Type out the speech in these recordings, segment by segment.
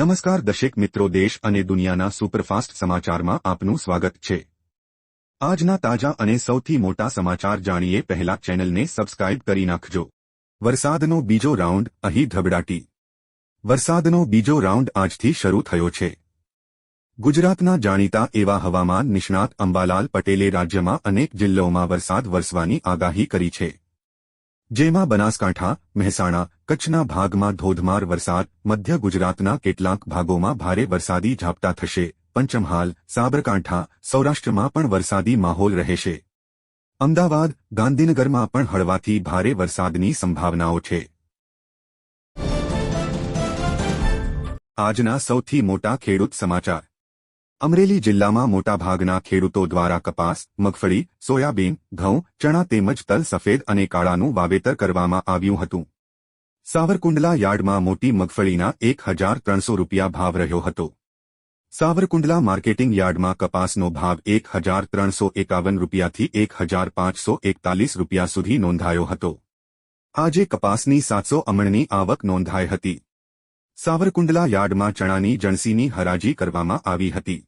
નમસ્કાર દશેક મિત્રો, દેશ અને દુનિયાના સુપરફાસ્ટ સમાચારમાં આપનું સ્વાગત છે. આજના તાજા અને સૌથી મોટા સમાચાર જાણીએ પહેલા ચેનલને સબસ્ક્રાઇબ કરી નાખજો. વરસાદનો બીજો રાઉન્ડ, અહીં ધબડાટી. વરસાદનો બીજો રાઉન્ડ આજથી શરૂ થયો છે. ગુજરાતના જાણીતા એવા હવામાન નિષ્ણાત અંબાલાલ પટેલે રાજ્યમાં અનેક જિલ્લાઓમાં વરસાદ વરસવાની આગાહી કરી છે. જેમાં બનાસકાંઠા, મહેસાણા, કચ્છના ભાગમાં ધોધમાર વરસાદ, મધ્ય ગુજરાતના કેટલાક ભાગોમાં ભારે વરસાદી ઝાપટા થશે. પંચમહાલ, સાબરકાંઠા, સૌરાષ્ટ્રમાં પણ વરસાદી માહોલ રહેશે. અમદાવાદ, ગાંધીનગરમાં પણ હળવાથી ભારે વરસાદની સંભાવનાઓ છે. આજના સૌથી મોટા ખેડૂત સમાચાર. અમરેલી જિલ્લામાં મોટાભાગના ખેડૂતો દ્વારા કપાસ, મગફળી, સોયાબીન, ઘઉં, ચણા તેમજ તલ સફેદ અને કાળાનું વાવેતર કરવામાં આવ્યું હતું. સાવરકુંડલા યાર્ડમાં મોટી મગફળીના એક હજાર ત્રણસો રૂપિયા ભાવ રહ્યો હતો. સાવરકુંડલા માર્કેટિંગ યાર્ડમાં કપાસનો ભાવ એક હજાર ત્રણસો એકાવન રૂપિયાથી એક હજાર પાંચસો એકતાલીસ રૂપિયા સુધી નોંધાયો હતો. આજે કપાસની સાતસો અમણની આવક નોંધાઈ હતી. સાવરકુંડલા યાર્ડમાં ચણાની જણસીની હરાજી કરવામાં આવી હતી.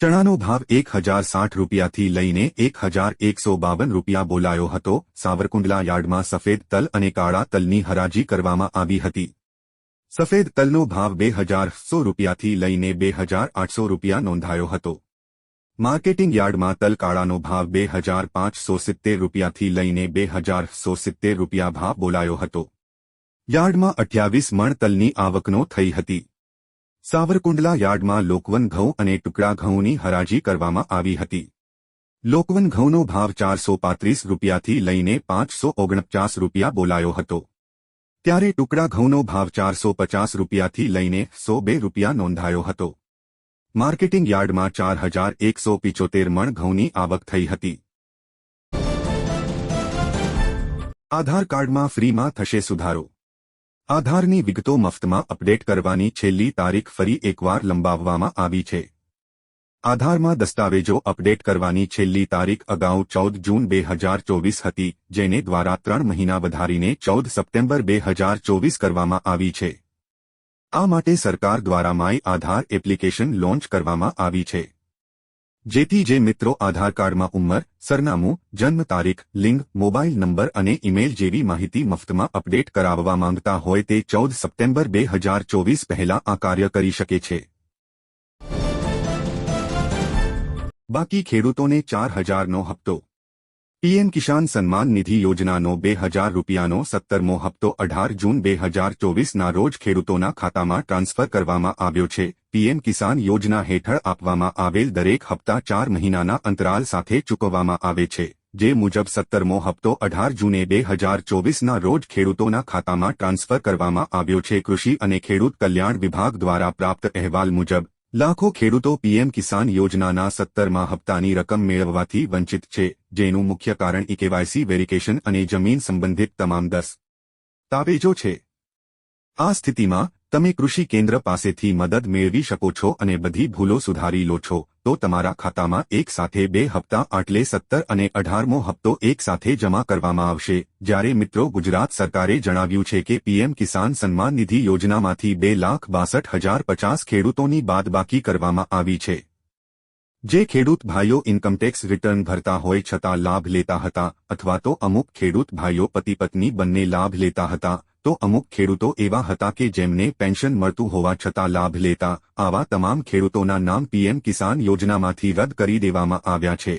ચણાનો ભાવ એક હજાર સાઠ રૂપિયાથી લઈને એક હજાર એકસો બાવન રૂપિયા બોલાયો હતો. સાવરકુંડલા યાર્ડમાં સફેદ તલ અને કાળા તલની હરાજી કરવામાં આવી હતી. સફેદ તલનો ભાવ બે હજાર રૂપિયાથી લઈને બે હજાર આઠસો રૂપિયા નોંધાયો હતો. માર્કેટિંગ યાર્ડમાં તલ કાળાનો ભાવ બે હજાર પાંચસો સિત્તેર રૂપિયાથી લઈને બે હજાર સો રૂપિયા ભાવ બોલાયો હતો. યાર્ડમાં અઠ્યાવીસ મણ તલની આવકનો થઈ હતી. સાવરકુંડલા યાર્ડમાં લોકવન ઘઉં અને ટુકડા ઘઉંની હરાજી કરવામાં આવી હતી. લોકવન ઘઉંનો ભાવ ચારસો પાંત્રીસ રૂપિયાથી લઈને પાંચસો ઓગણપચાસ રૂપિયા બોલાયો હતો. ત્યારે ટુકડા ઘઉંનો ભાવ ચારસો પચાસ રૂપિયાથી લઈને સો બે રૂપિયા નોંધાયો હતો. માર્કેટિંગ યાર્ડમાં ચાર હજાર એકસો પિચોતેર મણ ઘઉંની આવક થઈ હતી. આધાર કાર્ડમાં ફ્રીમાં થશે સુધારો. આધારની વિગતો મફતમાં અપડેટ કરવાની છેલ્લી તારીખ ફરી એકવાર લંબાવવામાં આવી છે. આધારમાં દસ્તાવેજો અપડેટ કરવાની છેલ્લી તારીખ અગાઉ ચૌદ જૂન બે હજાર ચોવીસ હતી, જેને દ્વારા ત્રણ મહિના વધારીને ચૌદ સપ્ટેમ્બર બે હજાર ચોવીસ કરવામાં આવી છે. આ માટે સરકાર દ્વારા માય આધાર એપ્લિકેશન લોન્ચ કરવામાં આવી છે. જેથી જે મિત્રો આધાર કાર્ડમાં ઉંમર, સરનામું, જન્મ તારીખ, લિંગ, મોબાઈલ નંબર અને ઇમેલ જેવી માહિતી મફતમાં અપડેટ કરાવવા માંગતા હોય તે ચૌદ સપ્ટેમ્બર બે હજાર ચોવીસ પહેલા આ કાર્ય કરી શકે છે. બાકી ખેડૂતોને ચાર હજારનો હપ્તો. પીએમ કિસાન સન્માન નિધિ યોજનાનો બે હજાર રૂપિયાનો સત્તરમો હપ્તો અઢાર જૂન બે હજાર ચોવીસના રોજ ખેડૂતોના ખાતામાં ટ્રાન્સફર કરવામાં આવ્યો છે. પીએમ કિસાન યોજના હેઠળ આપવામાં આવેલ દરેક હપ્તા ચાર મહિનાના અંતરાલ સાથે ચૂકવવામાં આવે છે, જે મુજબ સત્તરમો હપ્તો અઢાર જૂને બે હજાર ચોવીસના રોજ ખેડૂતોના ખાતામાં ટ્રાન્સફર કરવામાં આવ્યો છે. કૃષિ અને ખેડૂત કલ્યાણ વિભાગ દ્વારા પ્રાપ્ત અહેવાલ મુજબ લાખો ખેડૂતો પીએમ કિસાન યોજનાના સત્તરમાં હપ્તાની રકમ મેળવવાથી વંચિત છે, જેનું મુખ્ય કારણ ઇકેવાયસી વેરિકેશન અને જમીન સંબંધિત તમામ દસ તાવેજો છે. આ સ્થિતિમાં, તમે કૃષિ કેન્દ્ર પાસેથી મદદ મેળવી શકો છો અને બધી ભૂલો સુધારી લો છો. તો તમારા ખાતામાં એક સાથે બે હપ્તા આટલે સત્તર અને અઢારમો હપ્તો એક સાથે જમા કરવામાં આવશે. જ્યારે મિત્રો ગુજરાત સરકારે જણાવ્યું છે કે પીએમ કિસાન સન્માન નિધિ યોજનામાંથી બે લાખ બાસઠ હજાર પચાસ ખેડૂતોની બાદબાકી કરવામાં આવી છે. જે ખેડૂત ભાઈઓ ઇન્કમટેક્સ રિટર્ન ભરતા હોય છતાં લાભ લેતા હતા અથવા તો અમુક ખેડૂત ભાઈઓ પતિ પત્ની બંને લાભ લેતા હતા તો અમુક ખેડૂતો એવા હતા કે જેમને પેન્શન મળતું હોવા છતાં લાભ લેતા આવા તમામ ખેડૂતોના નામ પીએમ કિસાન યોજનામાંથી રદ કરી દેવામાં આવ્યા છે.